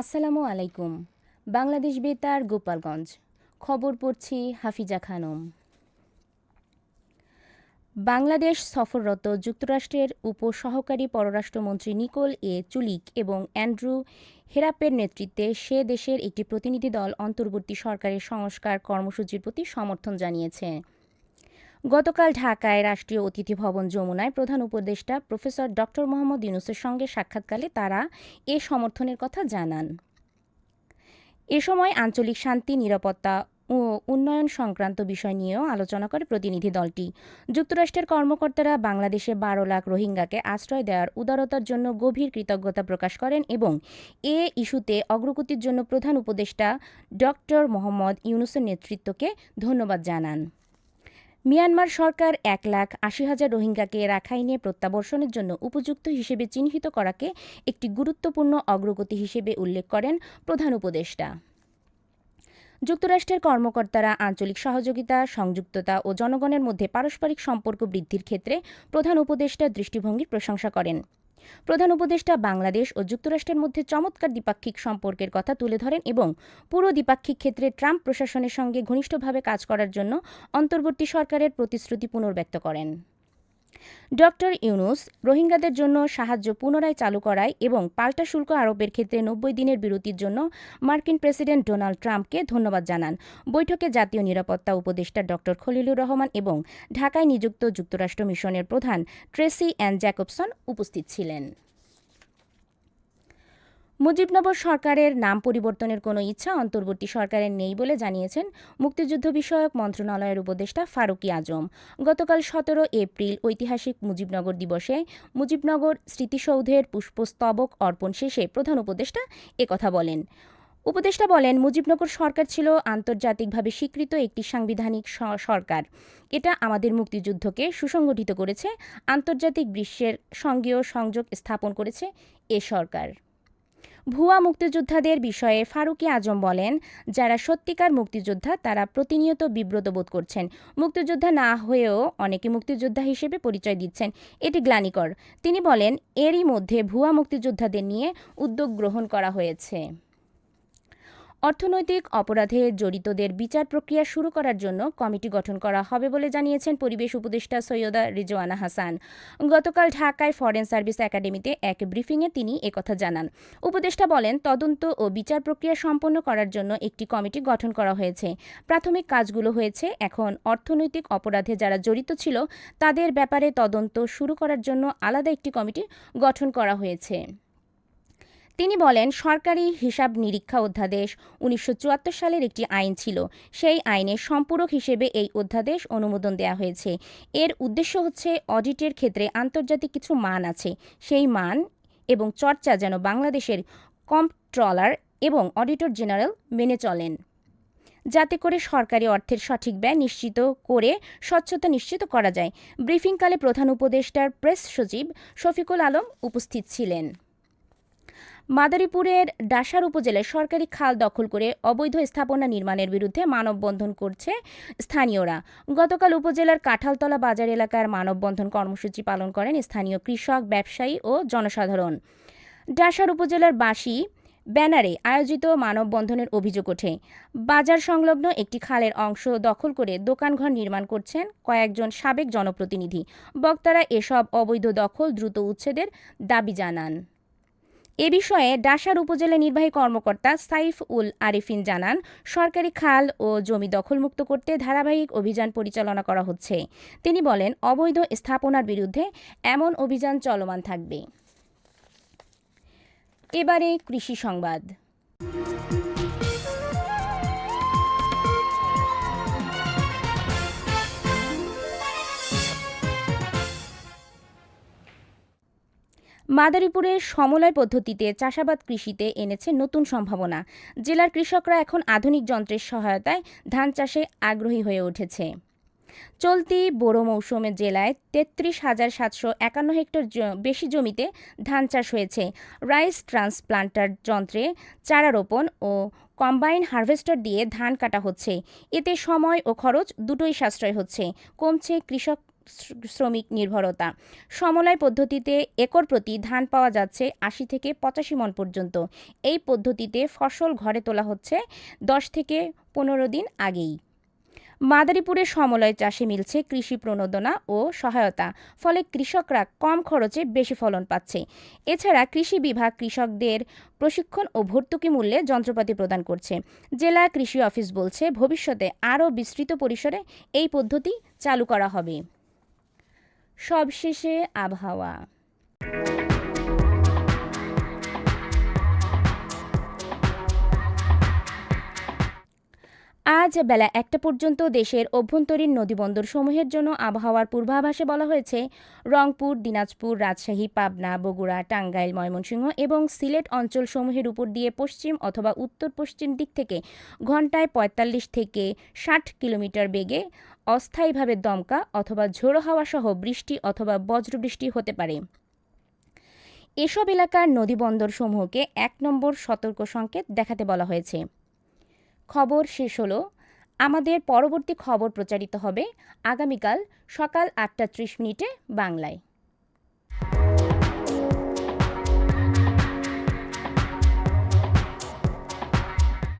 আসসালামু আলাইকুম। বাংলাদেশ বেতার, গোপালগঞ্জ। খবর পড়ছি হাফিজা খানম। বাংলাদেশ সফররত যুক্তরাষ্ট্রের উপসহকারী পররাষ্ট্রমন্ত্রী নিকোল এ চুলিক এবং অ্যান্ড্রু হেরাপের নেতৃত্বে সে দেশের একটি প্রতিনিধি দল অন্তর্বর্তী সরকারের সংস্কার কর্মসূচির প্রতি সমর্থন জানিয়েছে। গতকাল ঢাকায় রাষ্ট্রীয় অতিথি ভবন যমুনায় প্রধান উপদেষ্টা প্রফেসর ড মোহাম্মদ ইউনুসের সঙ্গে সাক্ষাৎকালে তারা এ সমর্থনের কথা জানান। এ সময় আঞ্চলিক শান্তি, নিরাপত্তা ও উন্নয়ন সংক্রান্ত বিষয় নিয়েও আলোচনা করে প্রতিনিধি দলটি। যুক্তরাষ্ট্রের কর্মকর্তারা বাংলাদেশে বারো লাখ রোহিঙ্গাকে আশ্রয় দেওয়ার উদারতার জন্য গভীর কৃতজ্ঞতা প্রকাশ করেন এবং এ ইস্যুতে অগ্রগতির জন্য প্রধান উপদেষ্টা ড মোহাম্মদ ইউনুসের নেতৃত্বকে ধন্যবাদ জানান। মিয়ানমার সরকার এক লাখ আশি হাজার রোহিঙ্গাকে রাখাইনে প্রত্যাবর্ষণের জন্য উপযুক্ত হিসেবে চিহ্নিত করাকে একটি গুরুত্বপূর্ণ অগ্রগতি হিসেবে উল্লেখ করেন প্রধান উপদেষ্টা। যুক্তরাষ্ট্রের কর্মকর্তারা আঞ্চলিক সহযোগিতা, সংযুক্ততা ও জনগণের মধ্যে পারস্পরিক সম্পর্ক বৃদ্ধির ক্ষেত্রে প্রধান উপদেষ্টার দৃষ্টিভঙ্গির প্রশংসা করেন। প্রধান উপদেষ্টা বাংলাদেশ ও যুক্তরাষ্ট্রের মধ্যে চমৎকার দ্বিপাক্ষিক সম্পর্কের কথা তুলে ধরেন এবং পুরো দ্বিপাক্ষিক ক্ষেত্রে ট্রাম্প প্রশাসনের সঙ্গে ঘনিষ্ঠভাবে কাজ করার জন্য অন্তর্বর্তী সরকারের প্রতিশ্রুতি পুনর্ব্যক্ত করেন। ডক্টর ইউনুস রোহিঙ্গাদের জন্য সাহায্য পুনরায় চালু করায় এবং পাল্টা শুল্ক আরোপের ক্ষেত্রে নব্বই দিনের বিরতির জন্য মার্কিন প্রেসিডেন্ট ডোনাল্ড ট্রাম্পকে ধন্যবাদ জানান। বৈঠকে জাতীয় নিরাপত্তা উপদেষ্টা ডক্টর খলিলুর রহমান এবং ঢাকায় নিযুক্ত যুক্তরাষ্ট্র মিশনের প্রধান ট্রেসি অ্যান্ড জ্যাকবসন উপস্থিত ছিলেন। মুজিবনগর সরকারের নাম পরিবর্তনের কোনো ইচ্ছা অন্তর্বর্তী সরকারের নেই বলে জানিয়েছেন মুক্তিযুদ্ধ বিষয়ক মন্ত্রণালয়ের উপদেষ্টা ফারুকি আজম। গতকাল সতেরো এপ্রিল ঐতিহাসিক মুজিবনগর দিবসে মুজিবনগর স্মৃতিসৌধের পুষ্পস্তবক অর্পণ শেষে প্রধান উপদেষ্টা একথা বলেন। উপদেষ্টা বলেন, মুজিবনগর সরকার ছিল আন্তর্জাতিকভাবে স্বীকৃত একটি সাংবিধানিক সরকার। এটা আমাদের মুক্তিযুদ্ধকে সুসংগঠিত করেছে, আন্তর্জাতিক বিশ্বের সঙ্গেও সংযোগ স্থাপন করেছে এ সরকার। ভুয়া মুক্তিযোদ্ধাদের বিষয়ে ফারুকি আজম বলেন, যারা সত্যিকার মুক্তিযোদ্ধা, তারা প্রতিনিয়ত বিব্রত বোধ করছেন। মুক্তিযোদ্ধা না হয়েও অনেকে মুক্তিযোদ্ধা হিসেবে পরিচয় দিচ্ছেন। এটি গ্লানিকর। তিনি বলেন, এরই মধ্যে ভুয়া মুক্তিযোদ্ধাদের নিয়ে উদ্যোগ গ্রহণ করা হয়েছে। অর্থনৈতিক অপরাধে জড়িতদের বিচার প্রক্রিয়া শুরু করার জন্য কমিটি গঠন করা হবে বলে জানিয়েছেন পরিবেশ উপদেষ্টা সৈয়দা রিজওয়ানা হাসান। গতকাল ঢাকায় ফরেন সার্ভিস একাডেমিতে এক ব্রিফিংয়ে তিনি একথা জানান। উপদেষ্টা বলেন, তদন্ত ও বিচার প্রক্রিয়া সম্পন্ন করার জন্য একটি কমিটি গঠন করা হয়েছে। প্রাথমিক কাজগুলো হয়েছে। এখন অর্থনৈতিক অপরাধে যারা জড়িত ছিল, তাদের ব্যাপারে তদন্ত শুরু করার জন্য আলাদা একটি কমিটি গঠন করা হয়েছে। তিনি বলেন, সরকারি হিসাব নিরীক্ষা অধ্যাদেশ উনিশশো চুয়াত্তর সালের একটি আইন ছিল। সেই আইনে সম্পূরক হিসেবে এই অধ্যাদেশ অনুমোদন দেওয়া হয়েছে। এর উদ্দেশ্য হচ্ছে অডিটের ক্ষেত্রে আন্তর্জাতিক কিছু মান আছে। সেই মান এবং চর্চা যেন বাংলাদেশের কম্পট্রলার এবং অডিটর জেনারেল মেনে চলেন। যাতে করে সরকারি অর্থের সঠিক ব্যয় নিশ্চিত করে স্বচ্ছতা নিশ্চিত করা যায়। ব্রিফিংকালে প্রধান উপদেষ্টার প্রেস সচিব শফিকুল আলম উপস্থিত ছিলেন। মাদারীপুরের ডাসার উপজেলায় সরকারি খাল দখল করে অবৈধ স্থাপনা নির্মাণের বিরুদ্ধে মানববন্ধন করছে স্থানীয়রা। গতকাল উপজেলার কাঁঠালতলা বাজার এলাকার মানববন্ধন কর্মসূচি পালন করেন স্থানীয় কৃষক, ব্যবসায়ী ও জনসাধারণ। ডাসার উপজেলার বাসী ব্যানারে আয়োজিত মানববন্ধনের অভিযোগ ওঠে। বাজার সংলগ্ন একটি খালের অংশ দখল করে দোকানঘর নির্মাণ করছেন কয়েকজন সাবেক জনপ্রতিনিধি। বক্তারা এসব অবৈধ দখল দ্রুত উচ্ছেদের দাবি জানান। এ বিষয়ে ডাসার উপজেলা নির্বাহী কর্মকর্তা সাইফ উল আরিফিন জানান, সরকারি খাল ও জমি দখলমুক্ত করতে ধারাবাহিক অভিযান পরিচালনা করা হচ্ছে। তিনি বলেন, অবৈধ স্থাপনার বিরুদ্ধে এমন অভিযান চলমান থাকবে। এবারে কৃষি সংবাদ। মাদারীপুরের সমলয় পদ্ধতিতে চাষাবাদ কৃষিতে এনেছে নতুন সম্ভাবনা। জেলার কৃষকরা এখন আধুনিক যন্ত্রের সহায়তায় ধান চাষে আগ্রহী হয়ে উঠেছে। চলতি বোরো মৌসুমে জেলায় তেত্রিশ হাজার সাতশো একান্ন হেক্টর বেশি জমিতে ধান চাষ হয়েছে। রাইস ট্রান্সপ্লান্টার যন্ত্রে চারা রোপণ ও কম্বাইন হারভেস্টার দিয়ে ধান কাটা হচ্ছে। এতে সময় ও খরচ দুটোই সাশ্রয় হচ্ছে। কমছে কৃষক শ্রমিক নির্ভরতা। সমলয় পদ্ধতিতে একর প্রতি ধান পাওয়া যাচ্ছে আশি থেকে পঁচাশি মন পর্যন্ত। এই পদ্ধতিতে ফসল ঘরে তোলা হচ্ছে দশ থেকে পনেরো দিন আগেই। মাদারীপুরে সমলয় চাষে মিলছে কৃষি প্রণোদনা ও সহায়তা, ফলে কৃষকরা কম খরচে বেশি ফলন পাচ্ছে। এছাড়া কৃষি বিভাগ কৃষকদের প্রশিক্ষণ ও ভর্তুকি মূল্যে যন্ত্রপাতি প্রদান করছে। জেলা কৃষি অফিস বলছে, ভবিষ্যতে আরও বিস্তৃত পরিসরে এই পদ্ধতি চালু করা হবে। সবশেষে আবহাওয়া। আজ বেলা একটা পর্যন্ত দেশের অভ্যন্তরীণ নদীবন্দর সমূহের জন্য আবহাওয়ার পূর্বাভাসে বলা হয়েছে, রংপুর, দিনাজপুর, রাজশাহী, পাবনা, বগুড়া, টাঙ্গাইল, ময়মনসিংহ এবং সিলেট অঞ্চলসমূহের উপর দিয়ে পশ্চিম অথবা উত্তর পশ্চিম দিক থেকে ঘন্টায় ৪৫ থেকে ষাট কিলোমিটার বেগে অস্থায়ীভাবে দমকা অথবা ঝোড়ো হাওয়াসহ বৃষ্টি অথবা বজ্রবৃষ্টি হতে পারে। এসব এলাকার নদীবন্দর সমূহকে এক নম্বর সতর্ক সংকেত দেখাতে বলা হয়েছে। খবর শেষ হলো, আমাদের পরবর্তী খবর প্রচারিত হবে আগামীকাল সকাল আটটা ত্রিশ মিনিটে বাংলায়।